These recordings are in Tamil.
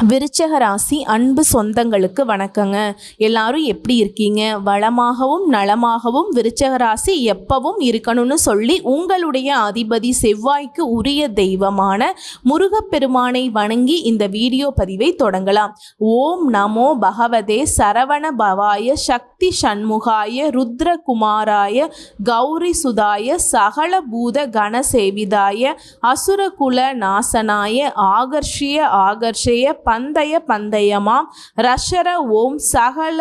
விருச்சக ராசி அன்பு சொந்தங்களுக்கு வணக்கங்க. எல்லாரும் எப்படி இருக்கீங்க? வளமாகவும் நலமாகவும் விருச்சக ராசி எப்பவும் இருக்கணும்னு சொல்லி உங்களுடைய அதிபதி செவ்வாய்க்கு உரிய தெய்வமான முருகப்பெருமானை வணங்கி இந்த வீடியோ பதிவை தொடங்கலாம். ஓம் நமோ பகவதே சரவண பவாய சக்தி சண்முகாய ருத்ரகுமாராய கௌரி சுதாய சகல பூத கணசேவிதாய அசுரகுல நாசனாய ஆகர்ஷிய ஆகர்ஷய பந்தய பந்தயமாம் ரஷர ஓம் சகல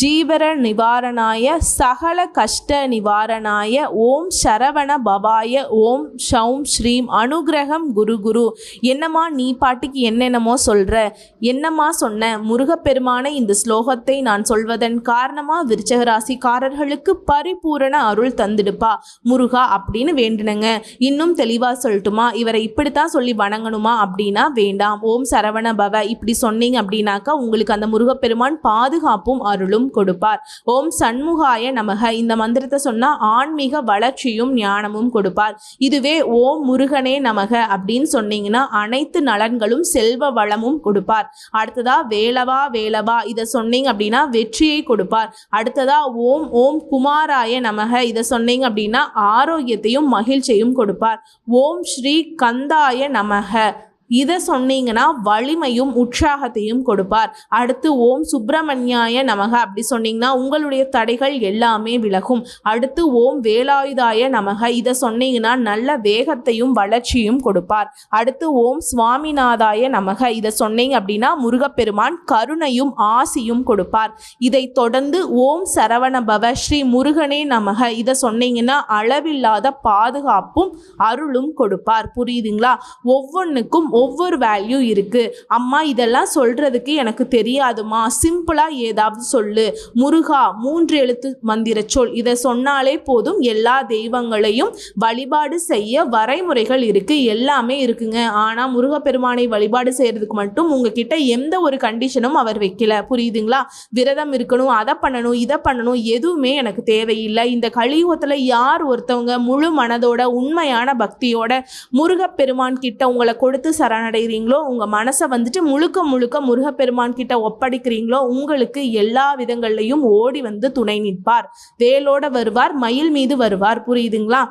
ஜீவர நிவாரணாய சகல கஷ்ட நிவாரணாய ஓம் சரவண பவாய ஓம் ஷௌம் ஸ்ரீம் அனுகிரகம் குரு குரு. என்னம்மா நீ பாட்டுக்கு என்னென்னமோ சொல்கிற என்னம்மா சொன்ன? முருகப்பெருமான இந்த ஸ்லோகத்தை நான் சொல்வதன் காரணமாக விருச்சகராசிக்காரர்களுக்கு பரிபூரண அருள் தந்துடுப்பா. முருகா அப்படின்னு வேண்டுனங்க. இன்னும் தெளிவாக சொல்லட்டுமா? இவரை இப்படித்தான் சொல்லி வணங்கணுமா அப்படின்னா வேண்டாம். ஓம் சரவண பவ இப்படி சொன்னீங்க அப்படின்னாக்கா உங்களுக்கு அந்த முருகப்பெருமான் பாதுகாப்பும் அருளும். கொடுப்பார். ஓம் சண்முகாய நமக. இந்த மந்திரத்தை சொன்னால் ஆன்மீக வளர்ச்சியும் ஞானமும் கொடுப்பார். இதுவே ஓம் முருகனே நமக அப்படின்னு சொன்னீங்கன்னா அனைத்து நலன்களும் செல்வ வளமும் கொடுப்பார். அடுத்ததா வேலவா வேலவா. இதை சொன்னீங்க அப்படின்னா வெற்றியை கொடுப்பார். அடுத்ததா ஓம் ஓம் குமாராய நமக. இதை சொன்னீங்க அப்படின்னா ஆரோக்கியத்தையும் மகிழ்ச்சியும் கொடுப்பார். ஓம் ஸ்ரீ கந்தாய நமக. இதை சொன்னீங்கன்னா வலிமையும் உற்சாகத்தையும் கொடுப்பார். அடுத்து ஓம் சுப்பிரமணியாய நமக. அப்படி சொன்னீங்கன்னா உங்களுடைய தடைகள் எல்லாமே விலகும். அடுத்து ஓம் வேலாயுதாய நமக. இதை சொன்னீங்கன்னா நல்ல வேகத்தையும் வளர்ச்சியும் கொடுப்பார். அடுத்து ஓம் சுவாமிநாதாய நமக. இதை சொன்னீங்க அப்படின்னா முருகப்பெருமான் கருணையும் ஆசியும் கொடுப்பார். இதை தொடர்ந்து ஓம் சரவணபவ ஸ்ரீ முருகனே நமக. இதை சொன்னீங்கன்னா அளவில்லாத பாதுகாப்பும் அருளும் கொடுப்பார். புரியுதுங்களா? ஒவ்வொன்றுக்கும் ஒவ்வொரு வேல்யூ இருக்குது அம்மா இதெல்லாம் சொல்கிறதுக்கு எனக்கு தெரியாதுமா. சிம்பிளாக ஏதாவது சொல்லு. முருகா மூன்று எழுத்து மந்திர சொல். இதை சொன்னாலே போதும். எல்லா தெய்வங்களையும் வழிபாடு செய்ய வரைமுறைகள் இருக்குது எல்லாமே இருக்குங்க. ஆனால் முருகப்பெருமானை வழிபாடு செய்கிறதுக்கு மட்டும் உங்ககிட்ட எந்த ஒரு கண்டிஷனும் அவர் வைக்கல. புரியுதுங்களா? விரதம் இருக்கணும் அதை பண்ணணும் இதை பண்ணணும் எதுவுமே எனக்கு தேவையில்லை. இந்த கலியுகத்தில் யார் ஒருத்தவங்க முழு மனதோட உண்மையான பக்தியோட முருகப்பெருமான் கிட்ட உங்களை கொடுத்து சரணடைகிறீங்களோ உங்கள் மனசை வந்துட்டு முழுக்க முழுக்க முருகப்பெருமான் கிட்ட ஒப்படைக்கிறீங்களோ உங்களுக்கு எல்லா விதங்கள்லையும் ஓடி வந்து துணை நிற்பார். வேலோட வருவார் மயில் மீது வருவார். புரியுதுங்களா?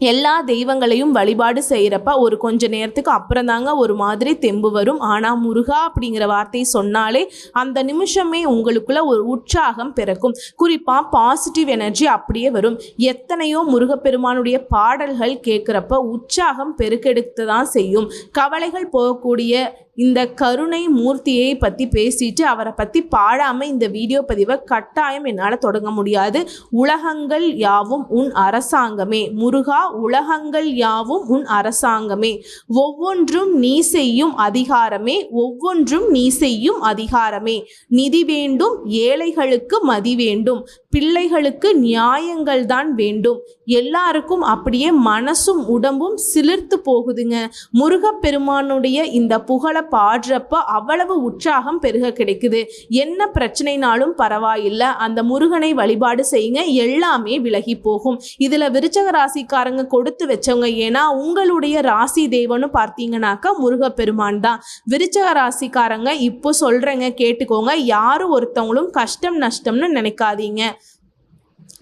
எல்லா தெய்வங்களையும் வழிபாடு செய்கிறப்ப ஒரு கொஞ்ச நேரத்துக்கு அப்புறம் தாங்க ஒரு மாதிரி தெம்பு வரும். ஆனால் முருகா அப்படிங்கிற வார்த்தை சொன்னாலே அந்த நிமிஷமே உங்களுக்குள்ள ஒரு உற்சாகம் பிறக்கும். குறிப்பாக பாசிட்டிவ் எனர்ஜி அப்படியே வரும். எத்தனையோ முருகப்பெருமானுடைய பாடல்கள் கேட்குறப்ப உற்சாகம் பெருக்கெடுத்து தான் செய்யும். கவலைகள் போகக்கூடிய இந்த கருணை மூர்த்தியை பற்றி பேசிட்டு அவரை பற்றி பாடாமல் இந்த வீடியோ பதிவை கட்டாயம் என்னால் தொடங்க முடியாது. உலகங்கள் யாவும் உன் அரசாங்கமே. முருகா உலகங்கள் யாவும் உன் அரசாங்கமே. ஒவ்வொன்றும் நீ செய்யும் அதிகாரமே. ஒவ்வொன்றும் நீ செய்யும் அதிகாரமே. நிதி வேண்டும் ஏழைகளுக்கு மதி வேண்டும். பிள்ளைகளுக்கு நியாயங்கள் தான் வேண்டும். எல்லாருக்கும் அப்படியே மனசும் உடம்பும் சிலிர்த்து போகுதுங்க. முருகப்பெருமானுடைய இந்த புகழை பாடுறப்ப அவ்வளவு உற்சாகம் பெருக கிடைக்குது. என்ன பிரச்சனைனாலும் பரவாயில்லை. அந்த முருகனை வழிபாடு செய்யுங்க. எல்லாமே விலகி போகும். இதில் விருச்சக ராசிக்காரங்க கொடுத்து வச்சவங்க ஏன்னா உங்களுடைய ராசி தேவனும் பார்த்தீங்கன்னாக்கா முருகப்பெருமான் தான். விருச்சக ராசிக்காரங்க இப்போ சொல்கிறேங்க கேட்டுக்கோங்க. யாரும் ஒருத்தவங்களும் கஷ்டம் நஷ்டம்னு நினைக்காதீங்க.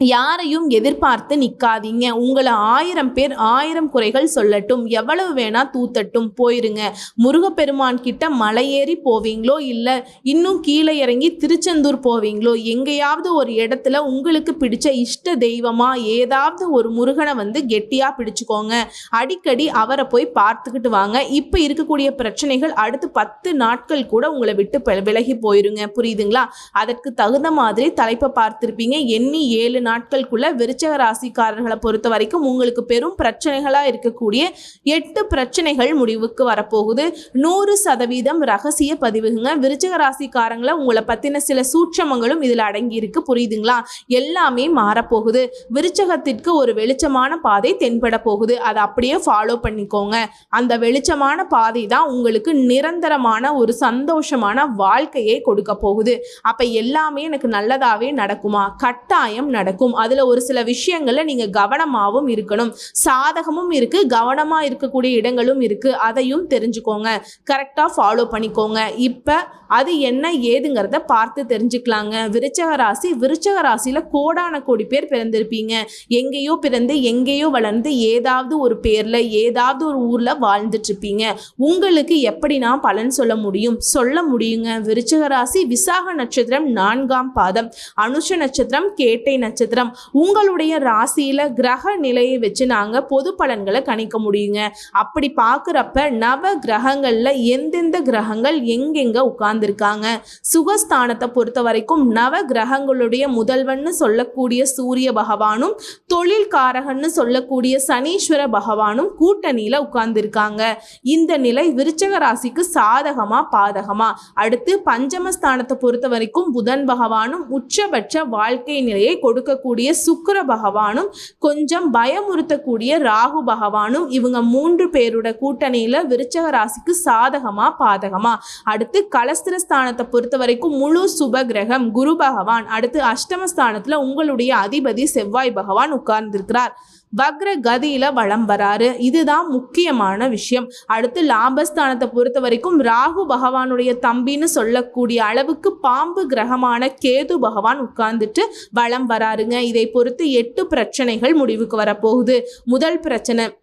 யாரையும் எதிர்பார்த்து நிற்காதீங்க உங்களை ஆயிரம் பேர் ஆயிரம் குறைகள் சொல்லட்டும். எவ்வளவு வேணா தூத்தட்டும். போயிருங்க. முருகப்பெருமான் கிட்ட மலையேறி போவீங்களோ இல்லை இன்னும் கீழே இறங்கி திருச்செந்தூர் போவீங்களோ எங்கேயாவது ஒரு இடத்துல உங்களுக்கு பிடிச்ச இஷ்ட தெய்வமா ஏதாவது ஒரு முருகனை வந்து கெட்டியாக பிடிச்சுக்கோங்க. அடிக்கடி அவரை போய் பார்த்துக்கிட்டு வாங்க. இப்போ இருக்கக்கூடிய பிரச்சனைகள் அடுத்து பத்து நாட்கள் கூட உங்களை விட்டு விலகி போயிருங்க. புரியுதுங்களா? அதற்கு தகுந்த மாதிரி தலைப்பை பார்த்துருப்பீங்க. எண்ணி ஏழு நாட்களுக்குள்ள விருச்சக ராசிக்காரர்களை பொறுத்த வரைக்கும் உங்களுக்கு பெரும் பிரச்சனைகளாக இருக்கக்கூடிய எட்டு பிரச்சனைகள் முடிவுக்கு வரப்போகுது. நூறு சதவீதம் ரகசிய பதிவுங்க. விருச்சக ராசிக்காரங்களை உங்களை பற்றின சில சூட்சமங்களும் இதில் அடங்கி இருக்கு புரியுதுங்களா? எல்லாமே மாறப்போகுது. விருச்சகத்திற்கு ஒரு வெளிச்சமான பாதை தென்பட போகுது. அதை அப்படியே ஃபாலோ பண்ணிக்கோங்க. அந்த வெளிச்சமான பாதை தான் உங்களுக்கு நிரந்தரமான ஒரு சந்தோஷமான வாழ்க்கையை கொடுக்க போகுது. அப்போ எல்லாமே எனக்கு நல்லதாகவே நடக்குமா? கட்டாயம் நடக்கும். இருக்கும் அதில் ஒரு சில விஷயங்களில் நீங்கள் கவனமாகவும் இருக்கணும். சாதகமும் இருக்குது கவனமாக இருக்கக்கூடிய இடங்களும் இருக்குது அதையும் தெரிஞ்சுக்கோங்க. கரெக்டாக ஃபாலோ பண்ணிக்கோங்க. இப்போ அது என்ன ஏதுங்கிறத பார்த்து தெரிஞ்சுக்கலாங்க. விருச்சக ராசி விருச்சக ராசியில் கோடான கோடி பேர் பிறந்திருப்பீங்க. எங்கேயோ பிறந்து எங்கேயோ வளர்ந்து ஏதாவது ஒரு பேரில் ஏதாவது ஒரு ஊரில் வாழ்ந்துட்டுருப்பீங்க உங்களுக்கு எப்படி நான் பலன் சொல்ல முடியும்? சொல்ல முடியுங்க. விருச்சக ராசி விசாக நட்சத்திரம் நான்காம் பாதம். அனுஷ நட்சத்திரம் கேட்டை நட்சத்திரம் உங்களுடைய ராசியில கிரக நிலையை வச்சு நாங்கள் பொது பலன்களை கணிக்க முடியுங்க. அப்படி பார்க்குறப்ப நவ கிரகங்களில் எந்தெந்த கிரகங்கள் எங்கெங்க உட்கார்ந்துருக்காங்க? சுகஸ்தானத்தை பொறுத்த வரைக்கும் நவ கிரகங்களுடைய முதல்வன் சொல்லக்கூடிய சூரிய பகவானும் தொழில்காரகன்னு சொல்லக்கூடிய சனீஸ்வர பகவானும் கூட்டணியில் உட்கார்ந்துருக்காங்க. இந்த நிலை விருச்சக ராசிக்கு சாதகமா பாதகமா? அடுத்து பஞ்சமஸ்தானத்தை பொறுத்த வரைக்கும் புதன் பகவானும் உச்சபட்ச வாழ்க்கை நிலையை இருக்கக்கூடிய சுக்கிர பகவானும் கொஞ்சம் பயமுறுத்தக்கூடிய ராகு பகவானும் இவங்க மூன்று பேரோட கூட்டணியில விருச்சக ராசிக்கு சாதகமா பாதகமா. அடுத்து கலஸ்திரஸ்தானத்தை பொறுத்த வரைக்கும் முழு சுப கிரகம் குரு பகவான். அடுத்து அஷ்டமஸ்தானத்துல உங்களுடைய அதிபதி செவ்வாய் பகவான் உட்கார்ந்திருக்கிறார். வக்ர கதியில வளம் வராரு. இதுதான் முக்கியமான விஷயம். அடுத்து லாபஸ்தானத்தை பொறுத்த வரைக்கும் ராகு பகவானுடைய தம்பின்னு சொல்லக்கூடிய அளவுக்கு பாம்பு கிரகமான கேது பகவான் உட்கார்ந்துட்டு வளம் வராருங்க. இதை பொறுத்து எட்டு பிரச்சனைகள் முடிவுக்கு வரப்போகுது. முதல் பிரச்சனை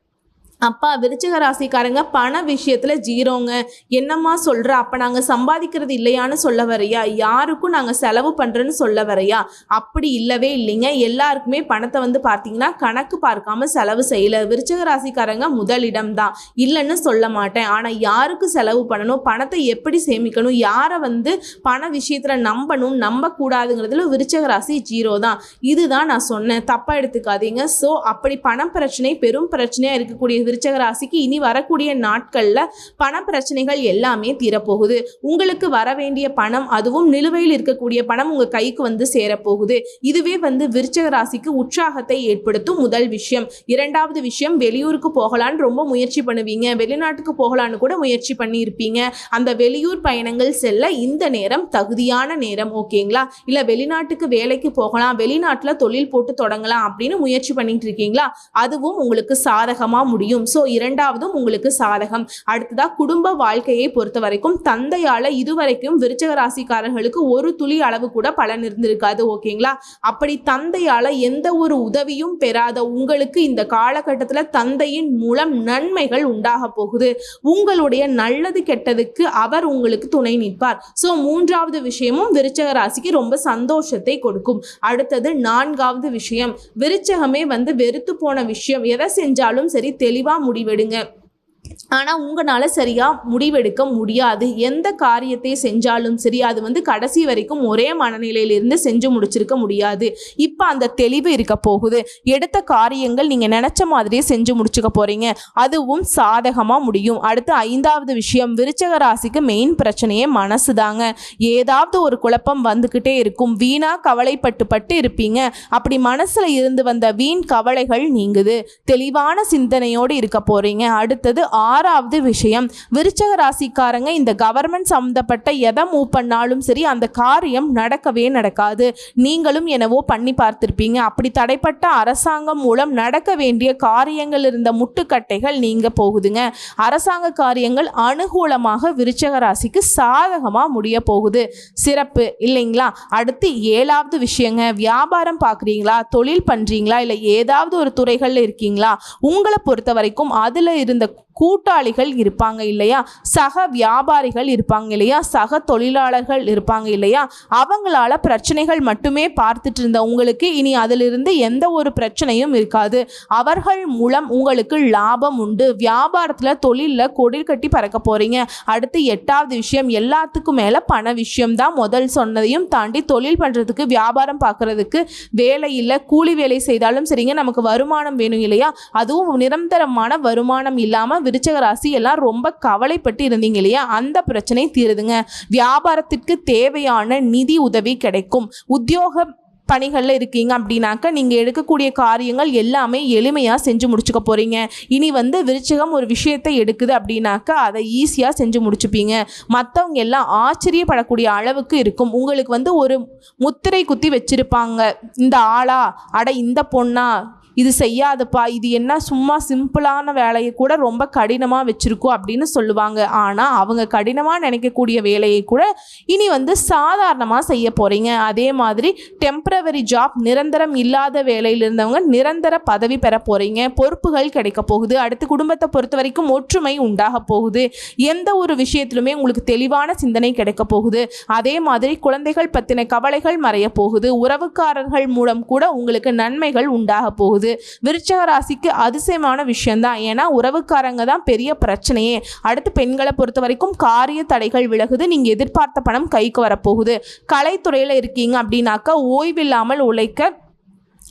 அப்பா விருச்சிக ராசிக்காரங்க பண விஷயத்தில் ஜீரோங்க. என்னம்மா சொல்கிற அப்போ நாங்கள் சம்பாதிக்கிறது இல்லையான்னு சொல்ல வரையா? யாருக்கும் நாங்கள் செலவு பண்ணுறேன்னு சொல்ல வரையா? அப்படி இல்லவே இல்லைங்க. எல்லாருக்குமே பணத்தை வந்து பார்த்தீங்கன்னா கணக்கு பார்க்காம செலவு செய்யல. விருச்சிக ராசிக்காரங்க முதலிடம் தான் இல்லைன்னு சொல்ல மாட்டேன். ஆனால் யாருக்கு செலவு பண்ணணும்? பணத்தை எப்படி சேமிக்கணும்? யாரை வந்து பண விஷயத்தில் நம்பணும்? நம்பக்கூடாதுங்கிறதுல விருச்சக ராசி ஜீரோ தான் இதுதான் நான் சொன்னேன். தப்பாக எடுத்துக்காதீங்க. ஸோ அப்படி பண பிரச்சனை பெரும் பிரச்சனையாக இருக்கக்கூடிய விருச்சக ராசிக்கு இனி வரக்கூடிய நாட்களில் பண பிரச்சனைகள் எல்லாமே தீரப்போகுது. உங்களுக்கு வர வேண்டிய பணம் அதுவும் நிலுவையில் இருக்கக்கூடிய பணம் உங்கள் கைக்கு வந்து சேரப்போகுது. இதுவே வந்து விருச்சக ராசிக்கு உற்சாகத்தை ஏற்படுத்தும் முதல் விஷயம். இரண்டாவது விஷயம் வெளியூருக்கு போகலான்னு ரொம்ப முயற்சி பண்ணுவீங்க. வெளிநாட்டுக்கு போகலான்னு கூட முயற்சி பண்ணியிருப்பீங்க. அந்த வெளியூர் பயணங்கள் செல்ல இந்த நேரம் தகுதியான நேரம் ஓகேங்களா? இல்லை வெளிநாட்டுக்கு வேலைக்கு போகலாம் வெளிநாட்டில் தொழில் போட்டு தொடங்கலாம் அப்படின்னு முயற்சி பண்ணிட்டு இருக்கீங்களா? அதுவும் உங்களுக்கு சாதகமாக முடியும். ஸோ இரண்டாவதும் உங்களுக்கு சாதகம். அடுத்ததா குடும்ப வாழ்க்கையை பொறுத்த வரைக்கும் தந்தையால இதுவரைக்கும் விருச்சக ராசிக்காரர்களுக்கு ஒரு துளி அளவு கூட பலன் இருந்திருக்காது ஓகேங்களா? அப்படி தந்தையால எந்த ஒரு உதவியும் பெறாத உங்களுக்கு இந்த காலகட்டத்தில் தந்தையின் மூலம் நன்மைகள் உண்டாக போகுது. உங்களுடைய நல்லது கெட்டதுக்கு அவர் உங்களுக்கு துணை நிற்பார். ஸோ மூன்றாவது விஷயமும் விருச்சக ராசிக்கு ரொம்ப சந்தோஷத்தை கொடுக்கும். அடுத்தது நான்காவது விஷயம். விருச்சகமே வந்து வெறுத்து போன விஷயம். எதை செஞ்சாலும் சரி தெளிவு தெளிவாக முடிவெடுங்க. ஆனால் உங்களால் சரியாக முடிவெடுக்க முடியாது. எந்த காரியத்தை செஞ்சாலும் சரி அது வந்து கடைசி வரைக்கும் ஒரே மனநிலையிலிருந்து செஞ்சு முடிச்சிருக்க முடியாது. இப்போ அந்த தெளிவு இருக்க போகுது. எடுத்த காரியங்கள் நீங்கள் நினச்ச மாதிரியே செஞ்சு முடிச்சுக்க போகிறீங்க அதுவும் சாதகமாக முடியும். அடுத்து ஐந்தாவது விஷயம் விருச்சக ராசிக்கு மெயின் பிரச்சனையே மனசு தாங்க ஏதாவது ஒரு குழப்பம் வந்துக்கிட்டே இருக்கும். வீணாக கவலைப்பட்டு பட்டு இருப்பீங்க. அப்படி மனசில் இருந்து வந்த வீண் கவலைகள் நீங்குது. தெளிவான சிந்தனையோடு இருக்க போகிறீங்க அடுத்தது ஆறாவது விஷயம் விருச்சக ராசிக்காரங்க இந்த கவர்மெண்ட் சம்மந்தப்பட்ட எதை மூவ் பண்ணாலும் சரி அந்த காரியம் நடக்கவே நடக்காது. நீங்களும் என்னவோ பண்ணி பார்த்துருப்பீங்க. அப்படி தடைப்பட்ட அரசாங்கம் மூலம் நடக்க வேண்டிய காரியங்கள் இருந்த முட்டுக்கட்டைகள் நீங்க போகுதுங்க. அரசாங்க காரியங்கள் அனுகூலமாக விருச்சக ராசிக்கு சாதகமாக முடிய போகுது. சிறப்பு இல்லைங்களா? அடுத்து ஏழாவது விஷயங்க வியாபாரம் பார்க்குறீங்களா? தொழில் பண்ணுறீங்களா இல்லை ஏதாவது ஒரு துறைகளில் இருக்கீங்களா? உங்களை பொறுத்த வரைக்கும் அதில் இருந்த கூட்டாளிகள் இருப்பாங்க இல்லையா? சக வியாபாரிகள் இருப்பாங்க இல்லையா? சக தொழிலாளர்கள் இருப்பாங்க இல்லையா? அவங்களால பிரச்சனைகள் மட்டுமே பார்த்துட்டு இருந்த உங்களுக்கு இனி அதிலிருந்து எந்த ஒரு பிரச்சனையும் இருக்காது. அவர்கள் மூலம் உங்களுக்கு லாபம் உண்டு. வியாபாரத்தில் தொழிலில் கொடில் கட்டி பறக்க போகிறீங்க அடுத்து எட்டாவது விஷயம் எல்லாத்துக்கும் மேலே பண விஷயம் தான் முதல் சொன்னதையும் தாண்டி தொழில் பண்ணுறதுக்கு வியாபாரம் பார்க்குறதுக்கு வேலை இல்லை. கூலி வேலை செய்தாலும் சரிங்க நமக்கு வருமானம் வேணும் இல்லையா? அதுவும் நிரந்தரமான வருமானம் இல்லாமல் விருச்சக ராசி எல்லாம் ரொம்ப கவலைப்பட்டு இருந்தீங்க இல்லையா? அந்த பிரச்சனை தீருதுங்க. வியாபாரத்திற்கு தேவையான நிதி உதவி கிடைக்கும். உத்தியோக பணிகளில் இருக்கீங்க அப்படின்னாக்க நீங்கள் எடுக்கக்கூடிய காரியங்கள் எல்லாமே எளிமையாக செஞ்சு முடிச்சுக்க போகிறீங்க இனி வந்து விருச்சகம் ஒரு விஷயத்தை எடுக்குது அப்படின்னாக்க அதை ஈஸியாக செஞ்சு முடிச்சுப்பீங்க. மற்றவங்க எல்லாம் ஆச்சரியப்படக்கூடிய அளவுக்கு இருக்கும். உங்களுக்கு வந்து ஒரு முத்திரை குத்தி வச்சுருப்பாங்க. இந்த ஆளா அட இந்த பொண்ணா இது செய்யாதப்பா இது என்ன சும்மா சிம்பிளான வேலையை கூட ரொம்ப கடினமாக வச்சுருக்கோம் அப்படின்னு சொல்லுவாங்க. ஆனால் அவங்க கடினமாக நினைக்கக்கூடிய வேலையை கூட இனி வந்து சாதாரணமாக செய்ய போகிறீங்க அதே மாதிரி டெம்ப்ரவரி ஜாப் நிரந்தரம் இல்லாத வேலையில் இருந்தவங்க நிரந்தர பதவி பெற போகிறீங்க பொறுப்புகள் கிடைக்க போகுது. அடுத்து குடும்பத்தை பொறுத்த வரைக்கும் ஒற்றுமை உண்டாக போகுது. எந்த ஒரு விஷயத்திலுமே உங்களுக்கு தெளிவான சிந்தனை கிடைக்க போகுது. அதே மாதிரி குழந்தைகள் பற்றின கவலைகள் மறைய போகுது. உறவுக்காரர்கள் மூலம் கூட உங்களுக்கு நன்மைகள் உண்டாக போகுது. விருச்சக ராசிக்கு அதிசயமான விஷயம்தான். ஏன்னா உறவுக்காரங்க தான் பெரிய பிரச்சனையே. அடுத்து பெண்களை பொறுத்த வரைக்கும் காரிய தடைகள் விலகுது. நீங்கள் எதிர்பார்த்த பணம் கைக்கு வரப்போகுது. கலைத்துறையில் இருக்கீங்க அப்படின்னாக்கா ஓய்வில்லாமல் உழைக்க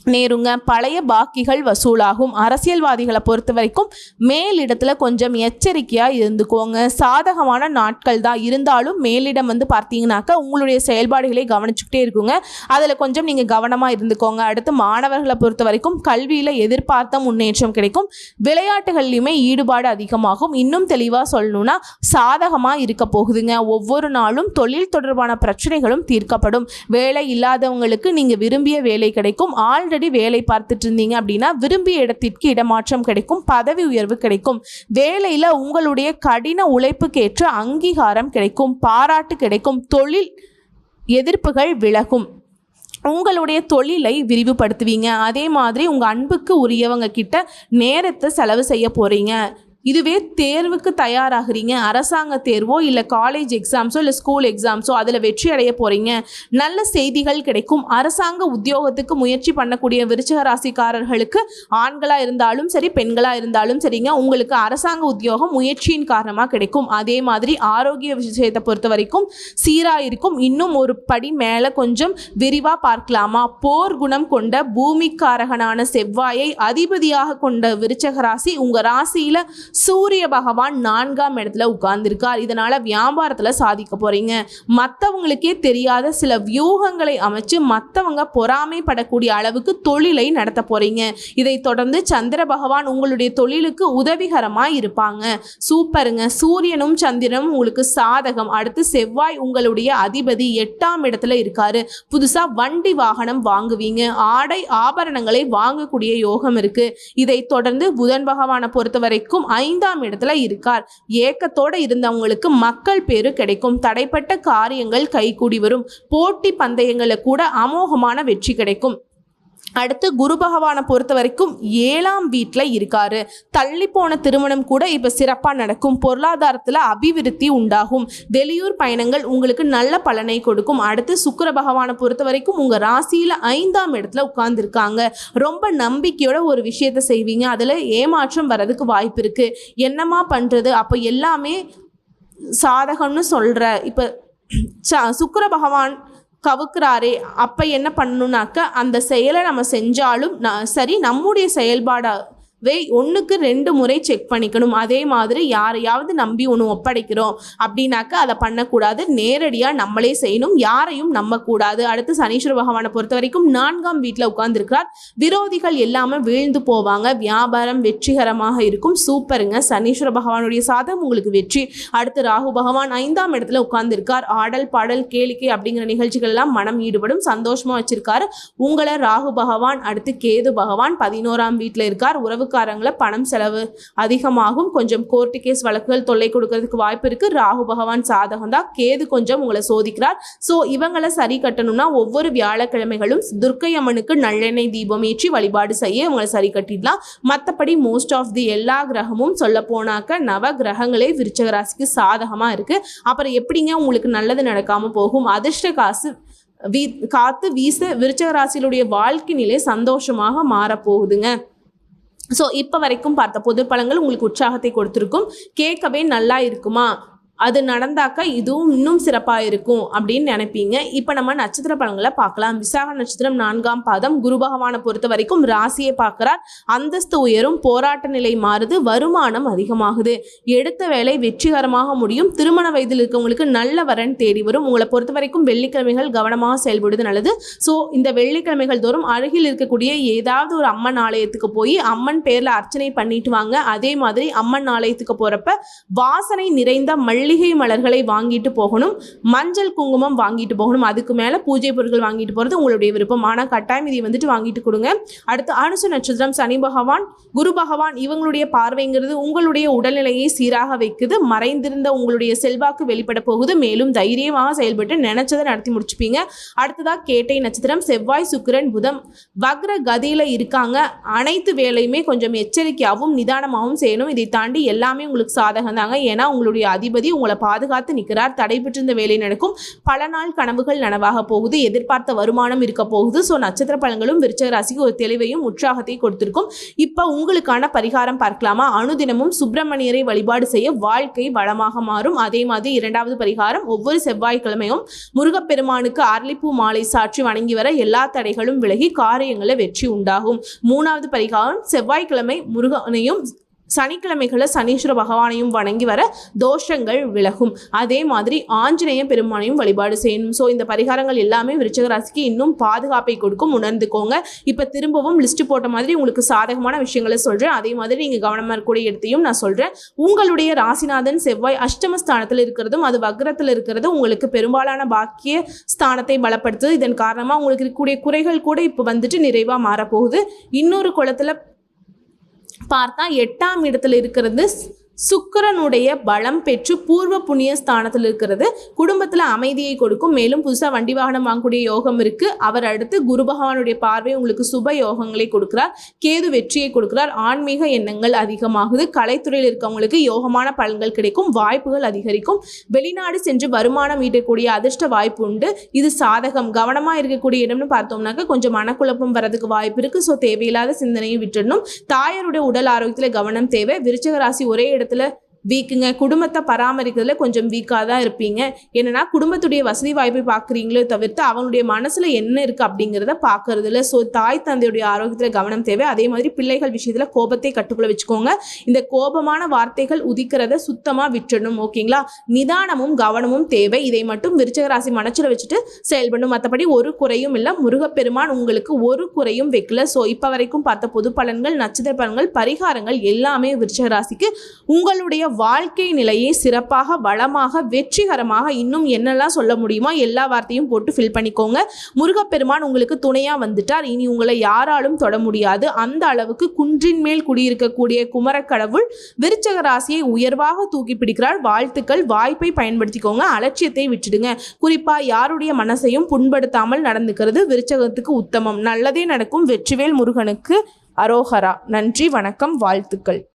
நேருங்க பழைய பாக்கிகள் வசூலாகும். அரசியல்வாதிகளை பொறுத்த வரைக்கும் மேலிடத்தில் கொஞ்சம் எச்சரிக்கையாக இருந்துக்கோங்க. சாதகமான நாட்கள் தான். இருந்தாலும் மேலிடம் வந்து பார்த்தீங்கன்னாக்கா உங்களுடைய செயல்பாடுகளை கவனிச்சுக்கிட்டே இருக்குங்க. அதில் கொஞ்சம் நீங்கள் கவனமாக இருந்துக்கோங்க. அடுத்து மாணவர்களை பொறுத்த வரைக்கும் கல்வியில் எதிர்பார்த்த முன்னேற்றம் கிடைக்கும். விளையாட்டுகள்லையுமே ஈடுபாடு அதிகமாகும். இன்னும் தெளிவாக சொல்லணும்னா சாதகமாக இருக்க போகுதுங்க. ஒவ்வொரு நாளும் தொழில் தொடர்பான பிரச்சனைகளும் தீர்க்கப்படும். வேலை இல்லாதவங்களுக்கு நீங்கள் விரும்பிய வேலை கிடைக்கும். ஆள் ஆல்ரெடி வேலை பார்த்துட்டு இருந்தீங்க அப்படின்னா விரும்பிய இடத்திற்கு இடமாற்றம் கிடைக்கும் பதவி உயர்வு கிடைக்கும். வேலையில் உங்களுடைய கடின உழைப்புக்கேற்ற அங்கீகாரம் கிடைக்கும் பாராட்டு கிடைக்கும் தொழில் எதிர்ப்புகள் விலகும். உங்களுடைய தொழிலை விரிவுபடுத்துவீங்க. அதே மாதிரி உங்கள் அன்புக்கு உரியவங்க கிட்ட நேரத்தை செலவு செய்ய போகிறீங்க இதுவே தேர்வுக்கு தயாராகிறீங்க? அரசாங்க தேர்வோ இல்லை காலேஜ் எக்ஸாம்ஸோ இல்லை ஸ்கூல் எக்ஸாம்ஸோ அதில் வெற்றி அடைய போகிறீங்க நல்ல செய்திகள் கிடைக்கும். அரசாங்க உத்தியோகத்துக்கு முயற்சி பண்ணக்கூடிய விருச்சக ராசிக்காரர்களுக்கு ஆண்களாக இருந்தாலும் சரி பெண்களாக இருந்தாலும் சரிங்க உங்களுக்கு அரசாங்க உத்தியோகம் முயற்சியின் காரணமாக கிடைக்கும். அதே மாதிரி ஆரோக்கிய விஷயத்தை பொறுத்த வரைக்கும் சீராக இருக்கும் இன்னும் ஒரு படி மேலே கொஞ்சம் விரிவாக பார்க்கலாமா? போர் குணம் கொண்ட பூமிக்காரகனான செவ்வாயை அதிபதியாக கொண்ட விருச்சக ராசி உங்கள் ராசியில் சூரிய பகவான் நான்காம் இடத்துல உட்கார்ந்திருக்கார். இதனால் வியாபாரத்தில் சாதிக்க போகிறீங்க மற்றவங்களுக்கே தெரியாத சில வியூகங்களை அமைச்சு மற்றவங்க பொறாமைப்படக்கூடிய அளவுக்கு தொழிலை நடத்த போகிறீங்க இதை தொடர்ந்து சந்திர பகவான் உங்களுடைய தொழிலுக்கு உதவிகரமாக இருப்பாங்க. சூப்பருங்க. சூரியனும் சந்திரனும் உங்களுக்கு சாதகம். அடுத்து செவ்வாய் உங்களுடைய அதிபதி எட்டாம் இடத்துல இருக்காரு. புதுசாக வண்டி வாகனம் வாங்குவீங்க. ஆடை ஆபரணங்களை வாங்கக்கூடிய யோகம் இருக்கு. இதை தொடர்ந்து புதன் பகவானை பொறுத்த வரைக்கும் ஐந்தாம் இடத்துல இருக்கார். ஏக்கத்தோட இருந்தவங்களுக்கு மக்கள் பேரு கிடைக்கும். தடைப்பட்ட காரியங்கள் கைகூடி வரும். போட்டி பந்தயங்களை கூட அமோகமான வெற்றி கிடைக்கும். அடுத்து குரு பகவானை பொறுத்த வரைக்கும் ஏழாம் வீட்டில் இருக்காரு. தள்ளி போன திருமணம் கூட இப்போ சிறப்பாக நடக்கும். பொருளாதாரத்தில் அபிவிருத்தி உண்டாகும். வெளியூர் பயணங்கள் உங்களுக்கு நல்ல பலனை கொடுக்கும். அடுத்து சுக்கர பகவானை பொறுத்த வரைக்கும் உங்கள் ராசியில் ஐந்தாம் இடத்துல உட்கார்ந்துருக்காங்க. ரொம்ப நம்பிக்கையோட ஒரு விஷயத்தை செய்வீங்க. அதில் ஏமாற்றம் வர்றதுக்கு வாய்ப்பு இருக்குது என்னம்மா பண்ணுறது அப்போ எல்லாமே சாதகம்னு சொல்கிற இப்போ சுக்கர பகவான் கவுக்குறாரே அப்போ என்ன பண்ணணுனாக்க அந்த செயலை நம்ம செஞ்சாலும் நான் சரி நம்முடைய செயல்பாடாக வே ஒன்றுக்கு ரெண்டு முறை செக் பண்ணிக்கணும். அதே மாதிரி யாரையாவது நம்பி ஒன்று ஒப்படைக்கிறோம் அப்படின்னாக்க அதை பண்ணக்கூடாது. நேரடியாக நம்மளே செய்யணும். யாரையும் நம்பக்கூடாது. அடுத்து சனீஸ்வர பகவானை பொறுத்த வரைக்கும் நான்காம் வீட்டில் உட்கார்ந்துருக்கிறார். விரோதிகள் எல்லாமே வீழ்ந்து போவாங்க. வியாபாரம் வெற்றிகரமாக இருக்கும். சூப்பருங்க. சனீஸ்வர பகவானுடைய சாதம் உங்களுக்கு வெற்றி. அடுத்து ராகு பகவான் ஐந்தாம் இடத்துல உட்கார்ந்துருக்கார். ஆடல் பாடல் கேளிக்கை அப்படிங்கிற நிகழ்ச்சிகள் எல்லாம் மனம் ஈடுபடும். சந்தோஷமாக வச்சிருக்காரு. உங்களை ராகு பகவான் அடுத்து கேது பகவான் பதினோராம் வீட்டில் இருக்கார். உறவு உறவுக்காரங்களை பணம் செலவு அதிகமாகும். கொஞ்சம் கோர்ட்டு கேஸ் வழக்குகள் தொல்லை கொடுக்கறதுக்கு வாய்ப்பு இருக்கு. ராகு பகவான் சாதகம் தான். கேது கொஞ்சம் உங்களை சோதிக்கிறார். ஸோ இவங்களை சரி கட்டணும்னா ஒவ்வொரு வியாழக்கிழமைகளும் துர்க்கை அம்மனுக்கு நல்லெண்ணெய் தீபம் ஏற்றி வழிபாடு செய்ய இவங்களை சரி கட்டிடலாம். மற்றபடி மோஸ்ட் ஆஃப் தி எல்லா கிரகமும் சொல்ல போனாக்க நவ கிரகங்களே விருச்சகராசிக்கு சாதகமாக இருக்கு. அப்புறம் எப்படிங்க உங்களுக்கு நல்லது நடக்காம போகும்? அதிர்ஷ்ட காசு வீ காத்து வீச விருச்சக ராசியிலுடைய வாழ்க்கை நிலை சந்தோஷமாக மாறப்போகுதுங்க. ஸோ இப்போ வரைக்கும் பார்த்த பொது பழங்கள் உங்களுக்கு உற்சாகத்தை கொடுத்துருக்கும். கேட்கவே நல்லா இருக்குமா? அது நடந்தாக்கா இதுவும் இன்னும் சிறப்பாக இருக்கும் அப்படின்னு நினைப்பீங்க. இப்போ நம்ம நட்சத்திர பலன்களை பார்க்கலாம். விசாக நட்சத்திரம் நான்காம் பாதம் குரு பகவானை பொறுத்த வரைக்கும் ராசியை பார்க்குறார். அந்தஸ்து உயரும் போராட்ட நிலை மாறுது வருமானம் அதிகமாகுது. எடுத்த வேலை வெற்றிகரமாக முடியும். திருமண வயதில் இருக்கவங்களுக்கு நல்ல வரன் தேடி வரும். உங்களை பொறுத்த வரைக்கும் வெள்ளிக்கிழமைகள் கவனமாக செயல்படுவது நல்லது. ஸோ இந்த வெள்ளிக்கிழமைகள் தோறும் அருகில் இருக்கக்கூடிய ஏதாவது ஒரு அம்மன் ஆலயத்துக்கு போய் அம்மன் பேரில் அர்ச்சனை பண்ணிட்டு வாங்க. அதே மாதிரி அம்மன் ஆலயத்துக்கு போகிறப்ப வாசனை நிறைந்த மல்லிகை மலர்களை வாங்கிட்டு போகணும். மஞ்சள் குங்குமம் வாங்கிட்டு போகணும். அதுக்கு மேலே பூஜை பொருட்கள் வாங்கிட்டு போகிறது உங்களுடைய விருப்பம். ஆனால் கட்டாயம் இதை வந்துட்டு வாங்கிட்டு கொடுங்க. அடுத்து அனுசு நட்சத்திரம் சனி பகவான் குரு பகவான் இவங்களுடைய பார்வைங்கிறது உங்களுடைய உடல்நிலையை சீராக வைக்குது. மறைந்திருந்த உங்களுடைய செல்வாக்கு வெளிப்பட போகுது. மேலும் தைரியமாக செயல்பட்டு நினைச்சதை நடத்தி முடிச்சுப்பீங்க. அடுத்ததாக கேட்டை நட்சத்திரம் செவ்வாய் சுக்கிரன் புதன். வக்ர கதியில இருக்காங்க. அனைத்து வேலையுமே கொஞ்சம் எச்சரிக்கையாகவும் நிதானமாகவும் செய்யணும். இதை தாண்டி எல்லாமே உங்களுக்கு சாதகம் தாங்க ஏன்னா உங்களுடைய அதிபதி உங்களை பாதுகாத்து நிற்கிறார். தடைபெற்றிருந்த வேலை நடக்கும். பல நாள் கனவுகள் நனவாக போகுது. எதிர்பார்த்த வருமானம் இருக்க போகுது. ஸோ நட்சத்திர பலன்களும் விருச்சக ராசிக்கு ஒரு தெளிவையும் உற்சாகத்தையும் கொடுத்திருக்கும். இப்போ உங்களுக்கான பரிகாரம் பார்க்கலாமா? அனுதினமும் சுப்பிரமணியரை வழிபாடு செய்ய வாழ்க்கை வளமாக மாறும். அதே மாதிரி இரண்டாவது பரிகாரம் ஒவ்வொரு செவ்வாய்க்கிழமையும் முருகப்பெருமானுக்கு அரளிப்பூ மாலை சாற்றி வணங்கி வர எல்லா தடைகளும் விலகி காரியங்களில் வெற்றி உண்டாகும். மூணாவது பரிகாரம் செவ்வாய்க்கிழமை முருகனையும் சனிக்கிழமைகளில் சனீஸ்வர பகவானையும் வணங்கி வர தோஷங்கள் விலகும். அதே மாதிரி ஆஞ்சநேய பெருமானையும் வழிபாடு செய்யணும். ஸோ இந்த பரிகாரங்கள் எல்லாமே விருச்சக ராசிக்கு இன்னும் பாதுகாப்பை கொடுக்கும். உணர்ந்துக்கோங்க. இப்போ திரும்பவும் லிஸ்ட் போட்ட மாதிரி உங்களுக்கு சாதகமான விஷயங்களை சொல்கிறேன் அதே மாதிரி நீங்கள் கவனமாக இருக்கக்கூடிய இடத்தையும் நான் சொல்கிறேன் உங்களுடைய ராசிநாதன் செவ்வாய் அஷ்டம ஸ்தானத்தில் இருக்கிறதும் அது வக்ரத்தில் இருக்கிறது உங்களுக்கு பெரும்பாலான பாக்கிய ஸ்தானத்தை பலப்படுத்துது. இதன் காரணமாக உங்களுக்கு இருக்கக்கூடிய குறைகள் கூட இப்போ வந்துட்டு நிறைவாக மாறப்போகுது. இன்னொரு குளத்தில் பார்த்தா எட்டாம் இடத்துல இருக்கிறது சுக்கிரனுடைய பலம் பெற்று பூர்வ புண்ணிய ஸ்தானத்தில் இருக்கிறது. குடும்பத்தில் அமைதியை கொடுக்கும். மேலும் புதுசாக வண்டி வாகனம் வாங்கக்கூடிய யோகம் இருக்கு. அவர் அடுத்து குரு பகவானுடைய பார்வை உங்களுக்கு சுப யோகங்களை கொடுக்கிறார். கேது வெற்றியை கொடுக்கிறார். ஆன்மீக எண்ணங்கள் அதிகமாகுது. கலைத்துறையில் இருக்கவங்களுக்கு யோகமான பலன்கள் கிடைக்கும். வாய்ப்புகள் அதிகரிக்கும். வெளிநாடு சென்று வருமானம் ஈட்டக்கூடிய அதிர்ஷ்ட வாய்ப்பு உண்டு. இது சாதகம். கவனமாக இருக்கக்கூடிய இடம்னு பார்த்தோம்னாக்க கொஞ்சம் மனக்குழப்பம் வரதுக்கு வாய்ப்பு இருக்கு. ஸோ தேவையில்லாத சிந்தனையை விட்டுடணும். தாயருடைய உடல் ஆரோக்கியத்தில் கவனம் தேவை. விருச்சக ராசி ஒரே இடத்துல இடத்துல வீக்குங்க. குடும்பத்தை பராமரிக்கிறதுல கொஞ்சம் வீக்காக தான் இருப்பீங்க. என்னன்னா குடும்பத்துடைய வசதி வாய்ப்பை பார்க்குறீங்களோ தவிர்த்து அவங்களுடைய மனசில் என்ன இருக்குது அப்படிங்கிறத பார்க்கறது இல்லை ஸோ தாய் தந்தையுடைய ஆரோக்கியத்தில் கவனம் தேவை. அதே மாதிரி பிள்ளைகள் விஷயத்தில் கோபத்தை கட்டுக்குள்ள வச்சுக்கோங்க. இந்த கோபமான வார்த்தைகள் உதிக்கிறத சுத்தமாக விட்டுடணும் ஓகேங்களா? நிதானமும் கவனமும் தேவை. இதை மட்டும் விருச்சகராசி மனச்சில் வச்சுட்டு செயல்படணும் மற்றபடி ஒரு குறையும் இல்லை. முருகப்பெருமான் உங்களுக்கு ஒரு குறையும் வைக்கல. ஸோ இப்போ வரைக்கும் பார்த்த பொது பலன்கள் நட்சத்திர பலன்கள் பரிகாரங்கள் எல்லாமே விருச்சகராசிக்கு உங்களுடைய வாழ்க்கை நிலையை சிறப்பாக வளமாக வெற்றிகரமாக இன்னும் என்னெல்லாம் சொல்ல முடியுமோ எல்லா வார்த்தையும் போட்டு ஃபில் பண்ணிக்கோங்க. முருகப்பெருமான் உங்களுக்கு துணையாக வந்துட்டார். இனி உங்களை யாராலும் தொட முடியாது. அந்த அளவுக்கு குன்றின் மேல் குடியிருக்கக்கூடிய குமரக்கடவுள் விருச்சக ராசியை உயர்வாக தூக்கி பிடிக்கிறார். வாழ்த்துக்கள் வாய்ப்பை பயன்படுத்திக்கோங்க. அலட்சியத்தை விட்டுடுங்க. குறிப்பாக யாருடைய மனசையும் புண்படுத்தாமல் நடந்துக்கிறது விருச்சகத்துக்கு உத்தமம். நல்லதே நடக்கும். வெற்றிவேல் முருகனுக்கு அரோஹரா நன்றி வணக்கம் வாழ்த்துக்கள்.